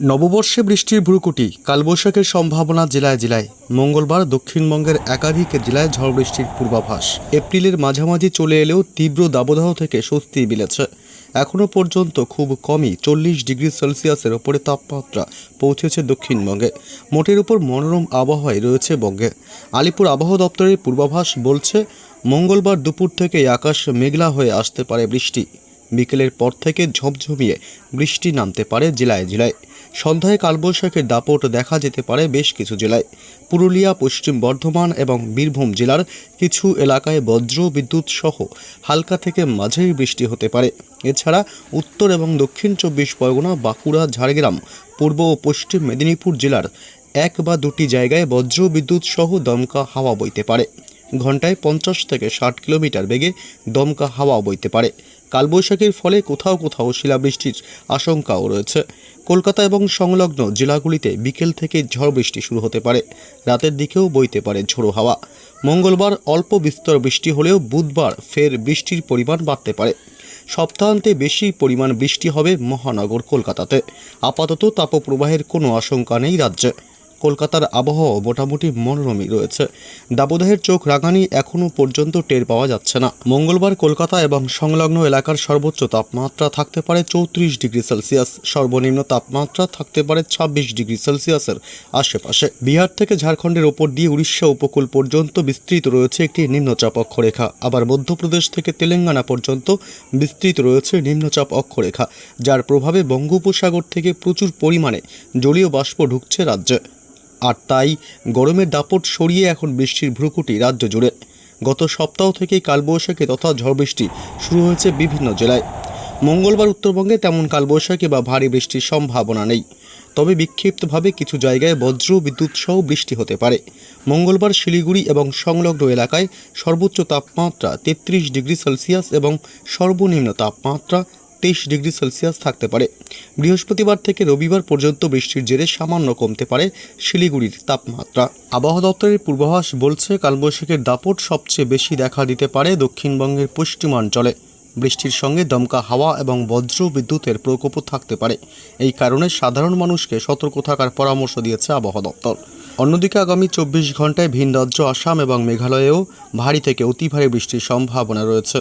নববর্ষে বৃষ্টির ভ্রুকুটি, কালবৈশাখের সম্ভাবনা জেলায় জেলায়। মঙ্গলবার দক্ষিণবঙ্গের একাধিক জেলায় ঝড় বৃষ্টির পূর্বাভাস। এপ্রিলের মাঝামাঝি চলে এলেও তীব্র দাবদাহ থেকে স্বস্তি মিলেছে। এখনও পর্যন্ত খুব কমই চল্লিশ ডিগ্রি সেলসিয়াসের ওপরে তাপমাত্রা পৌঁছেছে দক্ষিণবঙ্গে। মোটের উপর মনোরম আবহাওয়ায় রয়েছে বঙ্গে। আলিপুর আবহাওয়া দপ্তরের পূর্বাভাস বলছে, মঙ্গলবার দুপুর থেকে আকাশ মেঘলা হয়ে আসতে পারে বৃষ্টি। বিকেলের পর থেকে ঝমঝমিয়ে বৃষ্টি নামতে পারে জেলায় জেলায়। সন্ধ্যায় কালবৈশাখের দাপট দেখা যেতে পারে বেশ কিছু জেলায়। পুরুলিয়া, পশ্চিম বর্ধমান এবং বীরভূম জেলার কিছু এলাকায় বজ্র বিদ্যুৎ সহ হালকা থেকে মাঝারি বৃষ্টি হতে পারে। এছাড়া উত্তর এবং দক্ষিণ চব্বিশ পরগনা, বাঁকুড়া, ঝাড়গ্রাম, পূর্ব ও পশ্চিম মেদিনীপুর জেলার এক বা দুটি জায়গায় বজ্র বিদ্যুৎ সহ দমকা হাওয়া বইতে পারে। ঘন্টায় পঞ্চাশ থেকে ষাট কিলোমিটার বেগে দমকা হাওয়া বইতে পারে। কালবৈশাখীর ফলে কোথাও কোথাও শিলাবৃষ্টির আশঙ্কাও রয়েছে। কলকাতা এবং সংলগ্ন জেলাগুলিতে বিকেল থেকে ঝড় বৃষ্টি শুরু হতে পারে। রাতের দিকেও বইতে পারে ঝোড়ো হাওয়া। মঙ্গলবার অল্প বিস্তর বৃষ্টি হলেও বুধবার ফের বৃষ্টির পরিমাণ বাড়তে পারে। সপ্তাহান্তে বেশি পরিমাণ বৃষ্টি হবে মহানগর কলকাতাতে। আপাতত তাপপ্রবাহের কোনো আশঙ্কা নেই রাজ্যে। কলকাতার আবহাওয়া মোটামুটি মনোরমই রয়েছে। দাবদাহের চোখ রাঙানি এখনও পর্যন্ত টের পাওয়া যাচ্ছে না। মঙ্গলবার কলকাতা এবং সংলগ্ন এলাকার সর্বোচ্চ তাপমাত্রা থাকতে পারে চৌত্রিশ ডিগ্রি সেলসিয়াস। সর্বনিম্ন তাপমাত্রা থাকতে পারে ছাব্বিশ ডিগ্রি সেলসিয়াসের আশেপাশে। বিহার থেকে ঝাড়খণ্ডের ওপর দিয়ে উড়িষ্যা উপকূল পর্যন্ত বিস্তৃত রয়েছে একটি নিম্নচাপ অক্ষরেখা। আবার মধ্যপ্রদেশ থেকে তেলেঙ্গানা পর্যন্ত বিস্তৃত রয়েছে নিম্নচাপ অক্ষরেখা, যার প্রভাবে বঙ্গোপসাগর থেকে প্রচুর পরিমাণে জলীয় বাষ্প ঢুকছে রাজ্যে। আর তাই গরমের দাপট সরিয়ে এখন বৃষ্টির ভ্রুকুটি রাজ্য জুড়ে। গত সপ্তাহ থেকেই কালবৈশাখী তথা ঝড় বৃষ্টি শুরু হয়েছে বিভিন্ন জেলায়। মঙ্গলবার উত্তরবঙ্গে তেমন কালবৈশাখী বা ভারী বৃষ্টির সম্ভাবনা নেই। তবে বিক্ষিপ্তভাবে কিছু জায়গায় বজ্র, বিদ্যুৎ সহ বৃষ্টি হতে পারে। মঙ্গলবার শিলিগুড়ি এবং সংলগ্ন এলাকায় সর্বোচ্চ তাপমাত্রা তেত্রিশ ডিগ্রি সেলসিয়াস এবং সর্বনিম্ন তাপমাত্রা তেইশ ডিগ্রি সেলসিয়াস থাকতে পারে। বৃহস্পতিবার থেকে রবিবার পর্যন্ত বৃষ্টির জেরে সামান্য কমতে পারে শিলিগুড়ির তাপমাত্রা। আবহাওয়া দপ্তরের পূর্বাভাস বলছে, কালবৈশাখের দাপট সবচেয়ে বেশি দেখা দিতে পারে দক্ষিণবঙ্গের পশ্চিমাঞ্চলে। বৃষ্টির সঙ্গে দমকা হাওয়া এবং বজ্র বিদ্যুতের প্রকোপও থাকতে পারে। এই কারণে সাধারণ মানুষকে সতর্ক থাকার পরামর্শ দিয়েছে আবহাওয়া দপ্তর। অন্যদিকে আগামী চব্বিশ ঘন্টায় ভিন রাজ্য, আসাম এবং মেঘালয়েও ভারী থেকে অতি ভারী বৃষ্টির সম্ভাবনা রয়েছে।